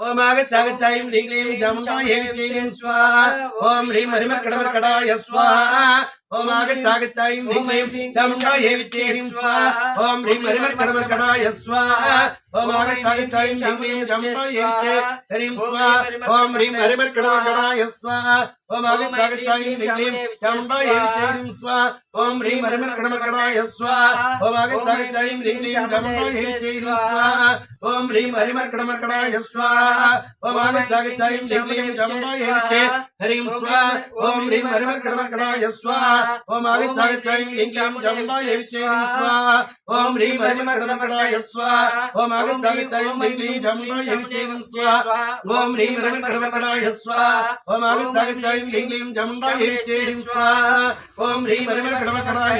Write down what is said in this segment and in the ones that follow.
ఓమాగ సాగచాయం హ్రీం క్లీం చాముండాం హేమి చైరీం స్వాహ. ఓం హ్రీం హరిమ కడమ కడాయ స్వాహ. ఓమాగ హ్రీం క్లీం చాముండాం హేమి చైరీం స్వాహ. ఓం హ్రీం హరిమ కడమ కడాయ స్వాహ. ओम आगच्छागि चायं चामुलीं स्वाहा। ओम ह्रीं हरिमर्कणमकणाय स्वाहा। ओम आगच्छागि चायं निलीं जम्पायन्ते हरिं स्वाहा। ओम ओम आगच्छागि चायं निलीं जम्पायन्ते हरिं स्वाहा। ओम ओम आगच्छागि चायं निलीं స్వాహ ఓం హ్రీం హరిమర్కడమర్కడాయ స్వాహ ఓం ఆగచ్చాగచ్చాయం హ్రీం క్లీం జంబాయే విచ్చే స్వాహ ఓం హ్రీం హరిమర్కడమర్కడాయ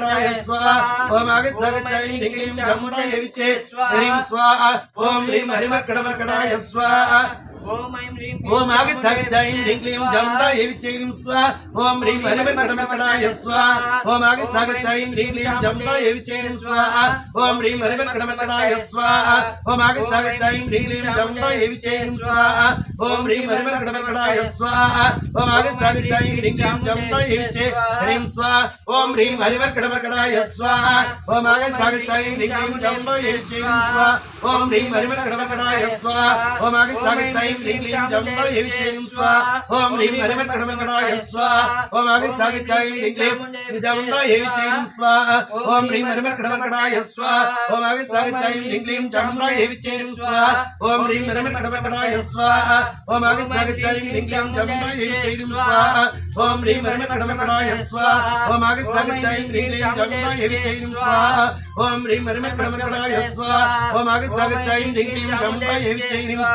కర్ణాయ స్వాహ ఓం ఆగచ్చగచ్చై నిఖిం చమునయ విచే హ్రీం స్వాహ హరిమకడమకడాయ స్వాహ ఓం ఐం హ్రీం ఓం ఆగచ్చాగచ్చాయం హ్రీం క్లీం జంబాయే విచ్చే హరిం స్వాహ ఓం హ్రీం హరిమర్కడమర్కడాయ స్వాహ ఓం ఆగచ్చాగచ్చాయం హ్రీం క్లీం జంబాయే విచ్చే హరిం స్వాహ ఓం హ్రీం హరిమర్కడమర్కడాయ స్వాహ ఓం ఆగచ్చాగచ్చాయం హ్రీం క్లీం జంబాయే విచ్చే హరిం స్వాహ ఓం హ్రీం హరిమర్కడమర్కడాయ స్వాహ ఓం ఆగచ్చాగచ్చాయం హ్రీం క్లీం జంబాయే విచ్చే హరిం స్వాహ ఓం హ్రీం హరిమర్కడమర్కడాయ స్వాహ ఓం ఆగచ్చాగచ్చాయం హ్రీం క్లీం జంబాయే విచ్చే హరిం స్వాహ ఓం హ్రీం హరిమర్కడమర్కడాయ స్వాహ ఓం ఆగచ్చాగచ్చాయం ह्रीं चामुण्डेश्वरी ह्रीं स्वा ॐ ह्रीं हरिमत्कणमकणाय स्वा ॐ आगच्छागिच्छायै ह्रीं क्लीं श्रीचामुण्डाय ह्रीं स्वा ॐ ह्रीं हरिमत्कणमकणाय स्वा ॐ आगच्छागिच्छायै ह्रीं क्लीं चामुण्डाय ह्रीं स्वा ॐ ह्रीं हरिमत्कणमकणाय स्वा ॐ आगच्छागिच्छायै ह्रीं क्लीं चामुण्डाय ह्रीं स्वा ॐ ह्रीं हरिमत्कणमकणाय स्वा ॐ आगच्छागिच्छायै ह्रीं क्लीं चामुण्डाय ह्रीं स्वा ॐ ह्रीं हरिमत्कणमकणाय स्वा ॐ आगच्छागिच्छायै ह्रीं क्लीं चामुण्डाय ह्रीं स्वा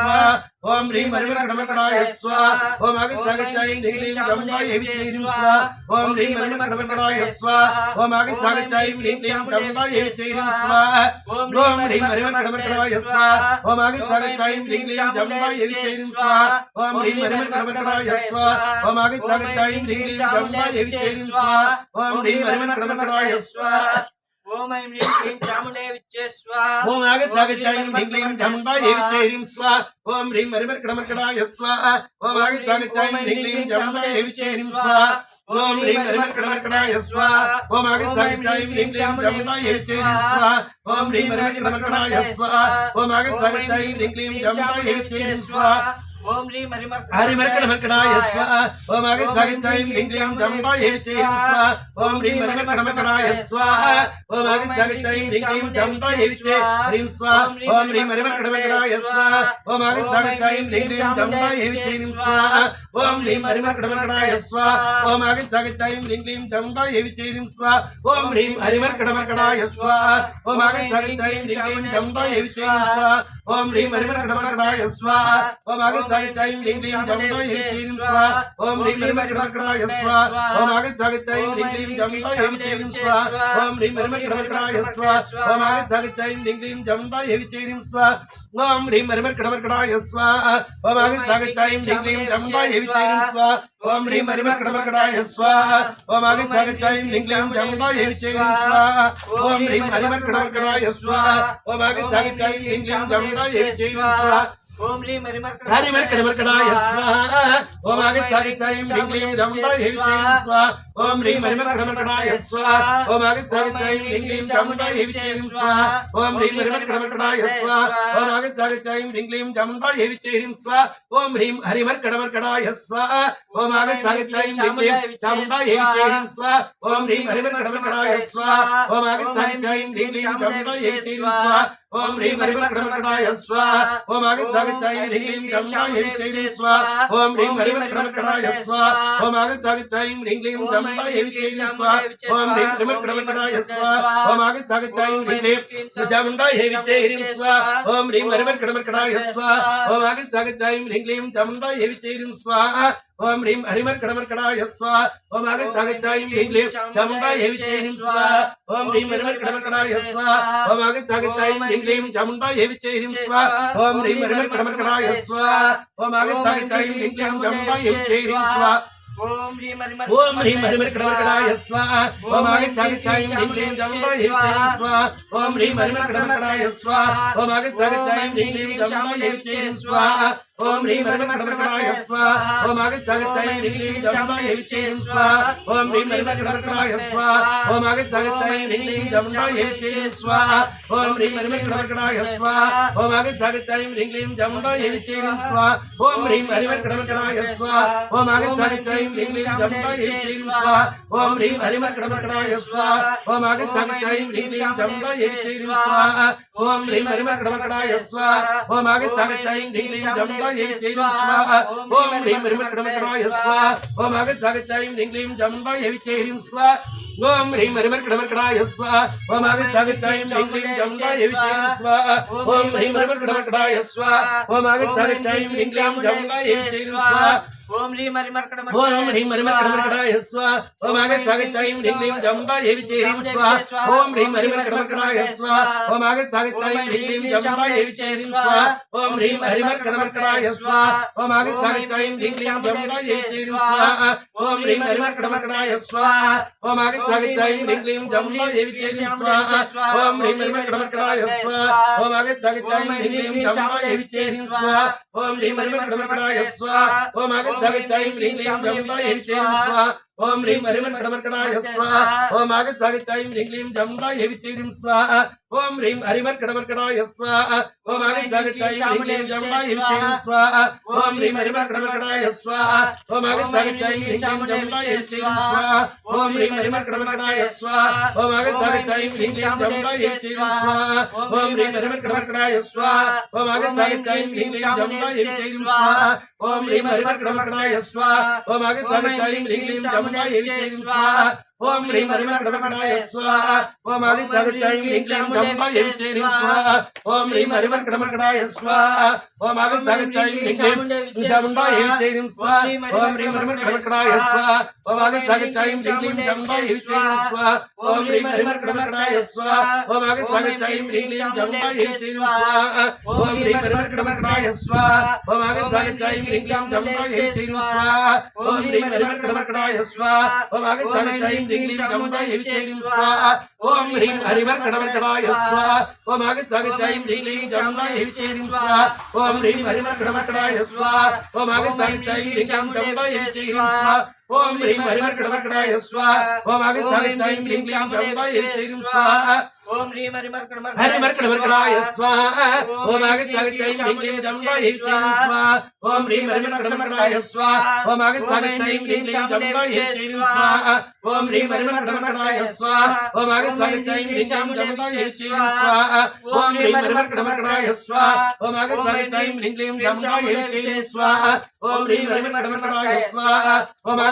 ओम ह्रीं हरिम कडमकणाय स्वाहा ओम आगच्छागच्छाय ह्रीं क्लीं कडमकाय विचेरिं स्वाहा ओम ह्रीं हरिम कडमकणाय स्वाहा ओम आगच्छागच्छाय ह्रीं क्लीं कडमकाय विचेरिं स्वाहा ओम ह्रीं हरिम कडमकणाय स्वाहा ओम आगच्छागच्छाय ह्रीं क्लीं कडमकाय विचेरिं स्वाहा ओम ह्रीं हरिम कडमकणाय स्वाहा ओम आगच्छागच्छाय ह्रीं क्लीं कडमकाय विचेरिं स्वाहा ओम ह्रीं हरिम कडमकणाय स्वाहा ఓం ఐం హ్రీం క్లీం చాముండే విచ్చేస్వ. ఓం ఆగ జాగ చాయం హ్రీం క్లీం చాముండా ఏ విచ్చే హ్రీం స్వ ఓం హ్రీం మరిమర్ కడమర్కడాయ స్వ ఓం ఆగ జాగ చాయం హ్రీం క్లీం చాముండా ఏ విచ్చే హ్రీం స్వ ఓం హ్రీం మరిమర్ కడమర్కడాయ స్వ ఓం ఆగ జాగ చాయం హ్రీం క్లీం చాముండా ఏ విచ్చే హ్రీం స్వ ఓం హ్రీం మరిమర్ కడమర్కడాయ స్వ ఓం ఆగ జాగ చాయం హ్రీం క్లీం చాముండా ఏ విచ్చే హ్రీం స్వ ओम री मरिमर्कण हरि मर्कण मर्कण यस्वा ओम आगच्छागच्छाय लिङ्गं चम्पयेषे ओम री मरिमर्कण मर्कण यस्वा ओम आगच्छागच्छाय लिङ्गं चम्पयेषे ह्रीं ओम री मरिमर्कण मर्कण यस्वा ओम आगच्छागच्छाय लिङ्गं चम्पयेषे ह्रीं ओम री मरिमर्कण मर्कण यस्वा ओम आगच्छागच्छाय लिङ्गं चम्पयेषे ह्रीं ओम री हरिमर्कण मर्कण यस्वा ओम आगच्छागच्छाय लिङ्गं चम्पयेषे ह्रीं ओम री मरिमर्कण ओम आगच्छ गच्छाय चै ह्रीं क्लीं जम्भै ह्रीं क्लीं स्वा ॐ ह्रीं ह्रीं मणिभद्राय स्वा ॐ आगच्छाय चै ह्रीं क्लीं जम्भै ह्रीं क्लीं स्वा ॐ ह्रीं ह्रीं मणिभद्राय स्वा ॐ आगच्छाय चै ह्रीं क्लीं जम्भै ह्रीं क्लीं स्वा ॐ ह्रीं ह्रीं मणिभद्राय स्वा ॐ आगच्छाय चै ह्रीं क्लीं जम्भै ह्रीं क्लीं स्वा ॐ ह्रीं ह्रीं मणिभद्राय स्वा ॐ आगच्छाय चै ह्रीं क्लीं जम्भै ह्रीं क्लीं स्वा ॐ ह्रीं ह्रीं मणिभद्राय स्वा ॐ आगच्छाय चै ह्रीं क्लीं जम्भै ह्रीं क्लीं स्वा ओम ली मरिमर्कड हरि ओम मर्कडा यस्व ओम आगच्छागिच्छायं ह्रीं क्लीं रम्बल ह्रीं ओम स्वा ओम ह्रीं मरिमर्कड मर्कडा यस्व ओम आगच्छागिच्छायं ह्रीं क्लीं चामुण्डा ह्रीं क्लीं स्वा ओम ह्रीं मरिमर्कड मर्कडा यस्व ओम आगच्छागिच्छायं ह्रीं क्लीं चामुण्डा ह्रीं क्लीं स्वा ओम ह्रीं हरिमर्कड मर्कडा यस्व ओम आगच्छागिच्छायं ह्रीं क्लीं चामुण्डा ह्रीं क्लीं स्वा ओम ह्रीं हरिमर्कड मर्कडा यस्व ओम आगच्छागिच्छायं ह्रीं क्लीं चामुण्डा ह्रीं क्लीं स्वा ఓం హ్రీం హరిమక్రమకటాయ స్వ. ఓం ఆగచ్చాగచ్చాయ హ్రీం జమ్నాయ విచైరే స్వ ఓం హ్రీం హరిమక్రమకటాయ స్వ ఓం ఆగచ్చాగచ్చాయ హ్రీం జమ్నాయ విచైరే స్వ ఓం హ్రీం హరిమక్రమకటాయ స్వ ఓం ఆగచ్చాగచ్చాయ హ్రీం జమ్నాయ విచైరే స్వ ఓం హ్రీం ओम रिम हरिमर कडमर कडाय स्वा ओम आगच्छागच्छायं ह्रीं क्लीं चामुण्डायै विच्चेहिं स्वा ओम ह्रीं हरिमर कडमर कडाय स्वा ओम आगच्छागच्छायं ह्रीं क्लीं चामुण्डायै विच्चेहिं स्वा ओम ह्रीं हरिमर कडमर कडाय स्वा ओम आगच्छागच्छायं ह्रीं क्लीं चामुण्डायै विच्चेहिं स्वा ओम ह्रीं हरिमर् कडमर्कणाय स्वाहा ओम आगच्छागच्छायं ह्रीं क्लीं चामुण्डायै स्वाहा ओम ह्रीं हरिमर् कडमर्कणाय स्वाहा ओम आगच्छागच्छायं ह्रीं क्लीं स्वाहा ओम ह्रीं हरिमक्रमक्रमाय स्वाहा ओम आगच्छागच्छायै ह्रीं जमुनायै विचे स्वाहा ओम ह्रीं हरिमक्रमक्रमाय स्वा ओम आगच्छागच्छायै ह्रीं जमुनायै विचे स्वा ओम ह्रीं हरिमक्रमक्रमाय स्वाहा ओम आगच्छागच्छायै ह्रीं जमुनायै विचे स्वाहा ओम ह्रीं हरिमक्रमक्रमाय स्वाहा ओम आगच्छागच्छायै ह्रीं जमुनायै विचे स्वाहा ओम ह्रीं हरिमक्रमक्रमाय स्वाहा ओम आगच्छागच्छायै ह्रीं ओम विचे स्वाहा ओम ह्रीं हरिमक्रमक्रमाय स्वाहा ओम आगच्छागच्छायै ह्रीं जमुनायै ఓం హ్రీం హరిమర్కటమర్కటాయ స్వాహ ఓం ఆగచ్చాగచ్చాయ హ్రీం క్లీం స్వాహ ఓం హ్రీం స్వాహ ఓం ఆగచ్చాగచ్చాయ హ్రీం క్లీం విచేయం స్వాహ ఓం హ్రీం హరిమర్కటమర్కటాయ స్వాహ ఓం ఆగచ్చాగచ్చాయ హ్రీం క్లీం విచేయం స్వాహ ఓం హ్రీం హరిమర్కటమర్ ఓం హ్రీం హరిమర్కటమర్కటాయ స్వాహ ఓం ఆగచ్చాగచ్చాయ హ్రీం క్లీం జంబాయ విచేయం స్వాహ ఓం హ్రీం హరిమర్కటమర్కటాయ స్వాహ ఓం ఆగచ్చాగచ్చాయ హ్రీం క్లీం జంబాయ విచేయం స్వాహ ఓం హ్రీం హరిమర్కటమర్కటాయ స్వాహ ఓం ఆగచ్చాగచ్చాయ హ్రీం క్లీం జంబాయ విచేయం స్వాహ ఓం హ్రీం హరిమర్కటమర్కటాయ స్వాహ ఓం ఆగచ్చాగచ్చాయ హ్రీం క్లీం జంబాయ విచేయం స్వాహ ఓం హ్రీం హరిమర్కటమర్కటాయ స్వాహ ఓం ఆగచ్చాగచ్చాయ హ్రీం క్లీం జంబాయ విచేయం స్వాహ ఓం హ్రీం హరిమర్కటమర్కటాయ స్వాహ ఓం ఆగచ్చాగచ్చాయ హ్రీం ओम ह्रीं हरिम कडमर्कणाय स्वाहा ओम आगच्छागच्छायं ह्रीं क्लीं चामुण्डायै स्वाहा ओम ह्रीं हरिम कडमर्कणाय स्वाहा ओम आगच्छागच्छायं ह्रीं क्लीं चामुण्डायै स्वाहा। ओम ह्रीं हरिम कडमर्कणाय स्वाहा ओम आगच्छागच्छायं ह्रीं क्लीं चामुण्डायै स्वाहा ओम ह्रीं हरिम कडमर्कणाय स्वाहा ओम आगच्छागच्छायं ह्रीं क्लीं चामुण्डायै स्वाहा। ओम ह्रीं हरिम कडमर्कणाय स्वाहा ओम आगच्छागच्छायै ह्रीं क्लीं चामुण्डायै स्वाहा। ओम ह्रीं हरिम कडमर्कणाय स्वाहा ओम आगच्छागच्छायं ह्रीं क्लीं స్వాహ ఓం హ్రీం హరిమర్కటమర్కటాయ స్వాహ ఓం ఆగచ్చాగచ్చాయ హ్రీం క్లీం జంబాయ విచేయం స్వాహ ఓం హ్రీం హరిమర్కటమర్కటాయ స్వాహ ఓం ఆగచ్చాగచ్చాయ హ్రీం క్లీం జంబాయ విచేయం స్వాహ ఓం హ్రీం హరిమర్కటమర్కటాయ స్వాహ ఓం ఆగచ్చాగచ్చాయ హ్రీం క్లీం జంబాయ విచేయం స్వాహ ఓం హ్రీం హరిమర్కటమర్కటాయ స్వాహ ఓం ఆగచ్చాగచ్చాయ హ్రీం క్లీం జంబాయ విచేయం స్వాహ ఓం హ్రీం హరిమర్కటమర్కటాయ స్వాహ ఓం ఆగచ్చాగచ్చాయ హ్రీం క్లీం జంబాయ విచేయం స్వాహ ఓం హ్రీం హరిమర్కటమర్కటాయ స్వాహ ఓం ఆగచ్చాగచ్చాయ హ్రీం క్లీం జంబాయ విచేయం స్వాహ ఓం హ్రీం హరిమర్కటమర్కటాయ స్వాహ ఓం ఆగచ్చాగచ్చాయ హ్రీం క్లీం జంబాయ విచేయం స్వాహ ఓం హ్రీం హరిమర్కటమర్కటాయ స్వాహ ఓం ఆగచ్చాగచ్చాయ హ్రీం క్లీం జంబాయ విచేయం స్వాహ ఓం హ్రీం హరిమర్కటమర్కటాయ స్వాహ ఓం ఆగచ్చాగచ్చాయ హ్రీం క్లీం జంబాయ విచేయం స్వాహ ఓం హ్రీం హరిమర్కటమర్ ओम ह्रीं हरिमर्कटमर्कटाय स्वाहा ओम आगच्छामिच्छामि ह्रीं क्लीं चामुण्डायै स्वाहा ओम ह्रीं हरिमर्कटमर्कटाय स्वाहा ओम आगच्छामिच्छामि ह्रीं क्लीं चामुण्डायै स्वाहा ओम ह्रीं हरिमर्कटमर्कटाय स्वाहा ओम आगच्छामिच्छामि ह्रीं क्लीं चामुण्डायै स्वाहा ओम ह्रीं हरिमर्कटमर्कटाय स्वाहा ओम आगच्छामिच्छामि ह्रीं चामुण्डायै स्वाहा ओम ह्रीं हरिमर्कटमर्कटाय स्वाहा ओम आगच्छामिच्छामि ह्रीं क्लीं चामुण्डायै स्वाहा ओम ह्रीं हरिमर्कटमर्कटाय स्वाहा ओम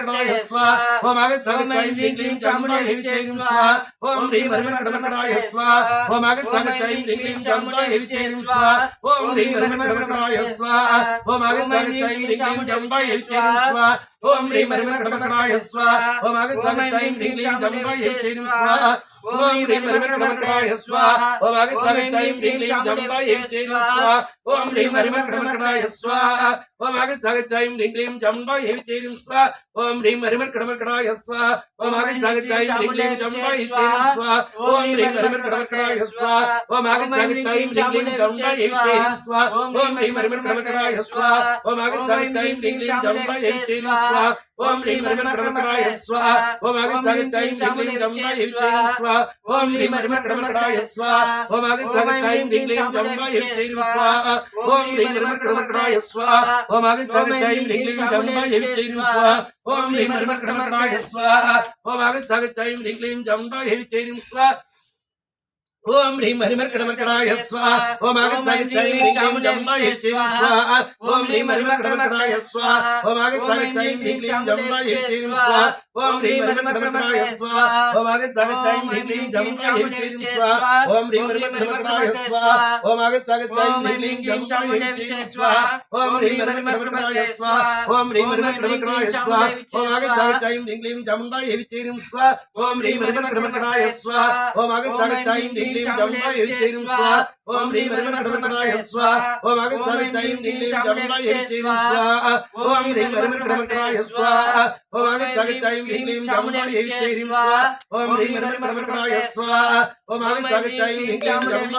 कडमकटाय ओम आगच्छामि क्लीं स्वाहा। ओम ह्रीं हरिं कडमकटाय स्वाहा। ओम आगच्छामि ओम ह्रीं हरिं स्वाहा। ओम आगच्छामि क्लीं क्लीं चामुण्डायै विचे स्वाहा। ओम ह्रीं हरिं स्वाहा। ओम आगच्छामि क्लीं क्लीं चामुण्डायै विचे स्वाहा ओम ह्रीं हरिमर्कडमर्कटाय स्वाहा ओम आगच्छागच्छायं ह्रीं क्लीं चामुण्डायै विचेरिं स्वाहा ओम ह्रीं हरिमर्कडमर्कटाय स्वाहा ओम आगच्छागच्छायं ह्रीं क्लीं चामुण्डायै विचेरिं स्वाहा ओम ह्रीं हरिमर्कडमर्कटाय स्वाहा ओम आगच्छागच्छायं ह्रीं क्लीं चामुण्डायै विचेरिं स्वाहा ओम ह्रीं हरिमर्कडमर्कटाय स्वाहा ओम आगच्छागच्छायं चामुण्डायै विचेरिं स्वाहा ओम ह्रीं हरिमर्कडमर्कटाय स्वाहा ओम आगच्छागच्छायं चामुण्डायै विचेरिं स्वाहा ओम ह्रीं हरिमर्कडमर्कटाय स्वाहा ओम आगच्छागच्छायं चामुण्डायै विचेरिं स्वाहा ओम ह्रीं हरिमर्कडमर्कटाय स्वाहा ओम आगच्छागच्छायं चामुण्डायै विचेरिं स्वाहा ओम ह्रीं हरिमर्कडमर्कटाय स्वाहा ओम क्लीं चामुण्डायै विचेरिं स्वाहा ओम ह्रीं हरिमर्कडमर्कटाय स्वाहा ओम आगच्छागच्छायं ह्रीं क्लीं विचेरिं स्वाहा ओम ह्रीं हरिमर्कडमर्कटाय स्वाहा ओम आगच्छागच्छायं ह्रीं क्लीं विचेरिं स्वाहा ओम ह्रीं हरिमर्कडमर्कटाय स्वाहा ओम आगच्छागच्छायं ह्रीं क्लीं विचेरिं स्वाहा ओम ह्रीं हरिमर्कडमर्कटाय स्वाहा ओम ह्रीं हरिमर्कडमर्कटाय स्वाहा ओम आगच्छागच्छायं ह्रीं क्लीं विचेरिं स्वाहा ओम ह्रीं हरिमर्कडमर्कटाय स्वाहा ओम आगच्छागच्छायं ह्रीं क्लीं चामुण्डायै स्वाहा ओम ह्रीं हरिमर्कडमर्कटाय स्वाहा ओम आगच्छागच्छायं ह्रीं क्लीं स्वाहा ओम ह्रीं हरिमर्कडमर्कटाय स्वाहा ओम आगच्छागच्छायं ह्रीं क्लीं स्वाहा ओम ह्रीं हरिमर्कडमर्कटाय स्वाहा ओम ह्रीं क्लीं चामुण्डायै